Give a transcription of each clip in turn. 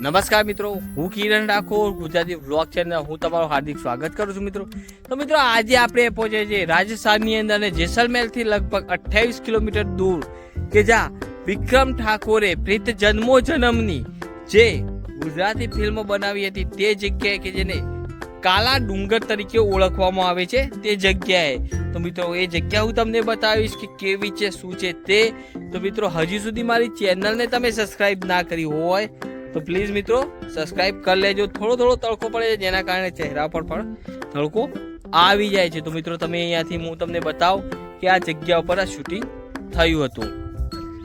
નમસ્કાર મિત્રો, હું કિરણ ઠાકોર ગુજરાતી વ્લોગ ચેનલ હું તમારું હાર્દિક સ્વાગત કરું છું મિત્રો. તો મિત્રો, આજે આપણે પહોંચે છે રાજસ્થાનની અંદર અને જેસલમેરથી લગભગ અઠ્યાવીસ કિલોમીટર દૂર કે જ્યાં વિક્રમ ઠાકોરે પ્રીત જન્મો જન્મની જે ગુજરાતી ફિલ્મ બનાવી હતી તે જગ્યાએ કે જેને કાલા ડુંગર તરીકે ઓળખવામાં આવે છે તે જગ્યાએ. તો મિત્રો, એ જગ્યા હું તમને બતાવીશ કે કેવી છે, શું છે તે. તો મિત્રો, હજી સુધી મારી ચેનલને તમે સબસ્ક્રાઈબ ના કરી હોય તો પ્લીઝ મિત્રો સબસ્ક્રાઇબ કરી લેજો. થોડો થોડો તડકો પડે છે, જેના કારણે ચહેરા પર પણ તડકો આવી જાય છે. તો મિત્રો, તમે અહીંયાથી હું તમને બતાવું કે આ જગ્યા ઉપર આ શૂટિંગ થયું હતું.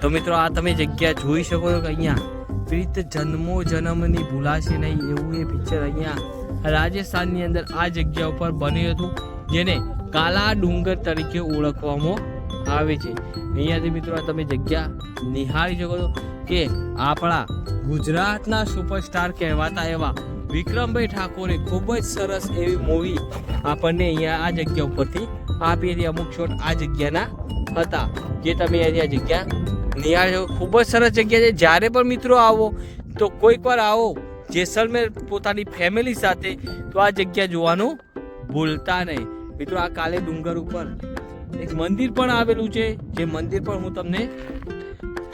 તો મિત્રો, આ તમે જગ્યા જોઈ શકો છો કે અહીંયા પ્રીત જન્મો જન્મની ભૂલાશે નહીં એવું એ પિક્ચર અહીંયા રાજસ્થાનની અંદર આ જગ્યા ઉપર બન્યું હતું, જેને કાલા ડુંગર તરીકે ઓળખવામાં આવે છે. અહીંયાથી મિત્રો, આ તમે જગ્યા નિહાળી શકો છો. કે આપણા ગુજરાતના સુપરસ્ટાર કહેવાતા એવા વિક્રમભાઈ ઠાકોરે ખૂબ જ સરસ એવી મૂવી આપણને અહીંયા આ જગ્યા ઉપરથી આપી અમુક શોટ આ જગ્યાના હતા. જે તમે અહીંયા જગ્યા નિહાળજો ખૂબ જ સરસ જગ્યા છે. જ્યારે પણ મિત્રો આવો તો કોઈક વાર આવો. જેસલમેર પોતાની ફેમિલી સાથે તો આ જગ્યા જોવાનું ભૂલતા નહીં. મિત્રો, આ કાલે ડુંગર ઉપર એક મંદિર પણ આવેલું છે. જે મંદિર પણ હું તમને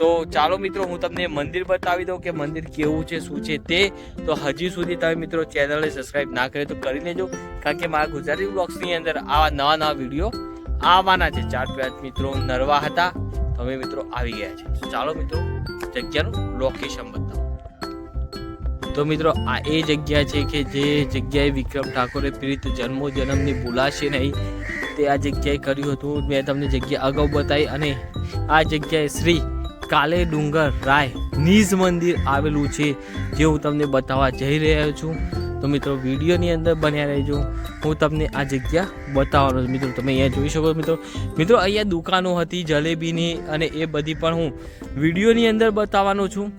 તો ચાલો મિત્રો, હું તમને મંદિર બતાવી દઉં કે મંદિર કેવું છે, શું છે તે. તો હજી સુધી તમે મિત્રો ચેનલને સબસ્ક્રાઇબ ના કરે તો કરી લેજો, કારણ કે મારા ગુજરાતી બ્લોગ્સની અંદર આવા નવા નવા વીડિયો આવવાના છે. ચાર પાંચ મિત્રો નરવા હતા, તમે મિત્રો આવી ગયા છે. ચાલો મિત્રો, જગ્યાનું લોકેશન બતાવો. તો મિત્રો, આ એ જગ્યા છે કે જે જગ્યાએ વિક્રમ ઠાકોરે પ્રીત જન્મો જન્મની ભૂલાશે નહીં. તે આ જગ્યાએ કર્યું હતું. મેં તમને જગ્યા અગાઉ બતાવી અને આ જગ્યાએ શ્રી કાલે ડુંગર રાય નીઝ મંદિર આવેલું છે, જે હું તમને બતાવવા જઈ રહ્યો છું. તો મિત્રો, વિડીયોની અંદર બન્યા રહેજો. હું તમને આ જગ્યા બતાવવાનો છું. મિત્રો, તમે અહીંયા જોઈ શકો મિત્રો. મિત્રો, અહીંયા દુકાનો હતી, જલેબીની અને એ બધી પણ હું વિડીયોની અંદર બતાવવાનો છું.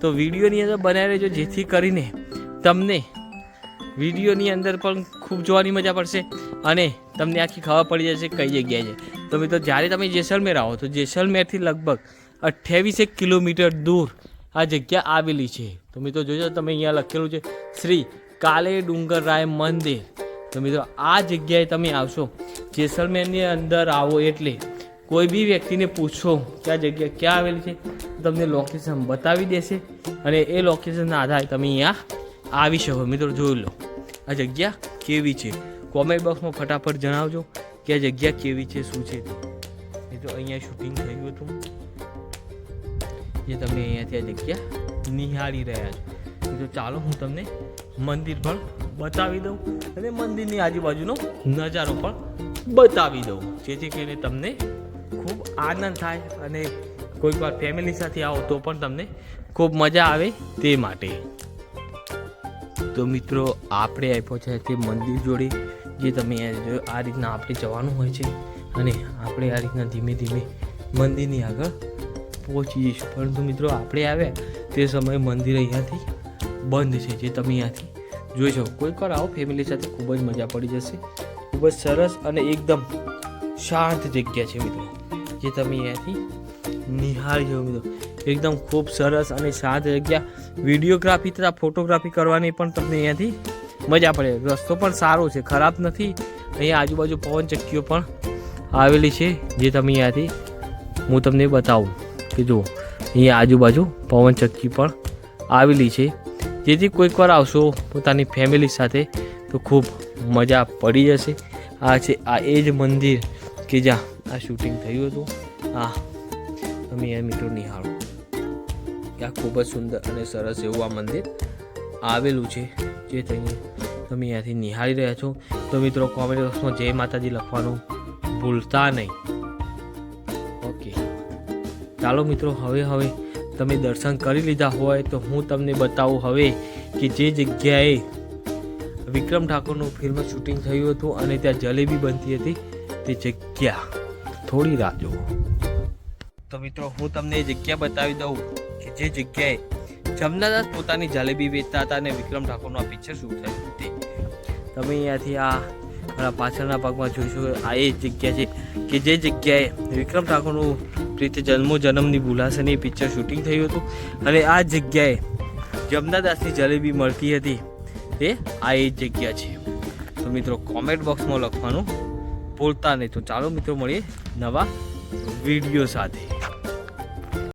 તો વિડીયોની અંદર બનાવી રહેજો, જેથી કરીને તમને વિડીયોની અંદર પણ ખૂબ જોવાની મજા પડશે અને તમને આખી ખબર પડી જશે કઈ જગ્યાએ છે. તો મિત્રો, જ્યારે તમે જેસલમેર આવો, તો જેસલમેરથી લગભગ અઠ્યાવીસેક કિલોમીટર દૂર આ જગ્યા આવેલી છે. તો મિત્રો જોજો, તમે અહીંયા લખેલું છે, શ્રી કાલે ડુંગર રાય મંદિર. તો મિત્રો આ જગ્યાએ તમે આવશો. જેસલમેરની અંદર આવો એટલે કોઈ બી વ્યક્તિને પૂછો કે આ જગ્યા ક્યાં આવેલી છે તમને લોકેશન બતાવી દેશે અને એ લોકેશનના આધારે તમે અહીંયા આવી શકો. મિત્રો જોઈ લો, આ જગ્યા કેવી છે. કોમેન્ટ બોક્સમાં ફટાફટ જણાવજો કે આ જગ્યા કેવી છે, શું છે. મિત્રો અહીંયા શૂટિંગ થયું હતું. જે તમે અહીંયાથી આ જગ્યા નિહાળી રહ્યા છો. તો ચાલો હું તમને મંદિર પણ બતાવી દઉં અને મંદિરની આજુબાજુનો નજારો પણ બતાવી દઉં. જેથી કરીને તમને ખૂબ આનંદ થાય અને કોઈક વાર ફેમિલી સાથે આવો તો પણ તમને ખૂબ મજા આવે તે માટે. તો મિત્રો, આપણે આપ્યો છે તે મંદિર જોડે, જે તમે આ રીતના આપણે જવાનું હોય છે અને આપણે આ રીતના ધીમે ધીમે મંદિરની આગળ પહોંચી જઈશું. પરંતુ મિત્રો, આપણે આવ્યા તે સમયે મંદિર અહીંયાથી બંધ છે, જે તમે અહીંયાથી જોઈ શકો. કોઈક વાર આવો ફેમિલી સાથે ખૂબ જ મજા પડી જશે. ખૂબ જ સરસ અને એકદમ શાંત જગ્યા છે મિત્રો, જે તમે અહીંયાથી નિહાળી શકો મિત્રો. એકદમ ખૂબ સરસ અને શાંત જગ્યા. વિડીયોગ્રાફી તથા ફોટોગ્રાફી કરવાની પણ તમને અહીંયાથી મજા પડે. રસ્તો પણ સારો છે, ખરાબ નથી. અહીંયા આજુબાજુ પવન ચક્કીઓ પણ આવેલી છે, જે તમે અહીંયાથી હું તમને બતાવું. કે જુઓ અહીંયા આજુબાજુ પવન ચક્કી પણ આવેલી છે. જેથી કોઈક વાર આવશો પોતાની ફેમિલી સાથે તો ખૂબ મજા પડી જશે. આ છે, આ એ જ મંદિર કે જ્યાં આ શૂટિંગ થયું હતું. આ તમે એ મિત્રો નિહાળો. આ ખૂબ જ સુંદર અને સરસ એવું આ મંદિર આવેલું છે. જે તમે તમે અહીંયાથી નિહાળી રહ્યા છો. તો મિત્રો કોમેન્ટ બોક્સમાં જય માતાજી લખવાનું ભૂલતા નહીં. ચાલો મિત્રો, હવે હવે તમે દર્શન કરી લીધા હોય તો હું તમને બતાવું હવે કે જે જગ્યાએ વિક્રમ ઠાકોરનું ફિલ્મ શૂટિંગ થયું હતું અને ત્યાં જલેબી બનતી હતી, તે જગ્યા થોડી રાહ જુઓ. તો મિત્રો, હું તમને એ જગ્યા બતાવી દઉં કે જે જગ્યાએ જમનાદાસ પોતાની જલેબી વેચતા હતા અને વિક્રમ ઠાકોરનું આ પિક્ચર શૂટ થયું હતું તમે અહીંયાથી આ મારા પાછળના ભાગમાં જોઈશું આ એ જગ્યા છે કે જે જગ્યાએ વિક્રમ ઠાકોરનું પ્રીત જન્મો જન્મની ભૂલાશે પિક્ચર શૂટિંગ થયું હતું. અને આ જગ્યાએ જમનાદાસની જલેબી મળતી હતી. તે આ એ જગ્યા છે. તો મિત્રો કોમેન્ટ બોક્સમાં લખવાનું ભૂલતા નહીં. તો ચાલો મિત્રો મળીએ નવા વીડિયો સાથે.